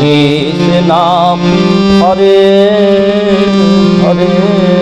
Krishna Hare Hare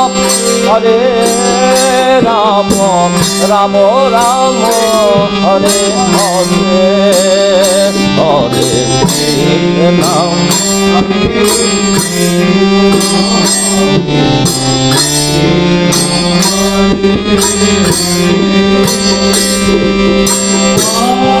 Hare Ram Ram Ram Hare Hare Hare Krishna Hare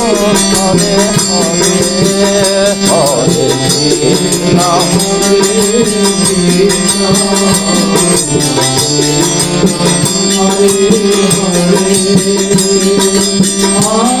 Ram Hare Hare Hare Krishna Hare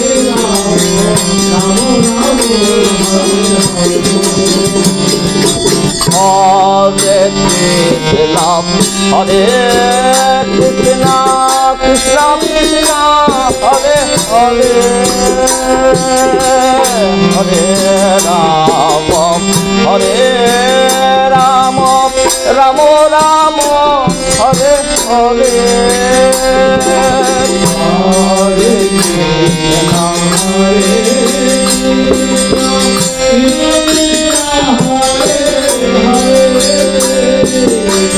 Hare Ram Hare Ram Ram Ram Hare Hare Hare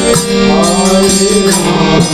Krishna Hare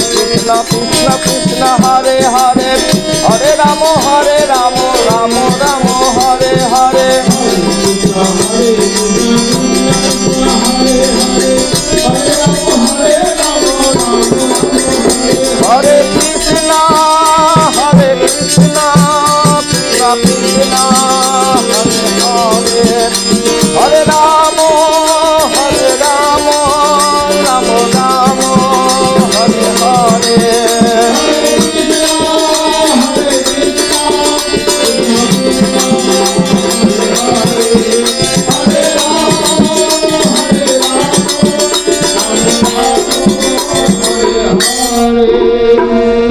Hare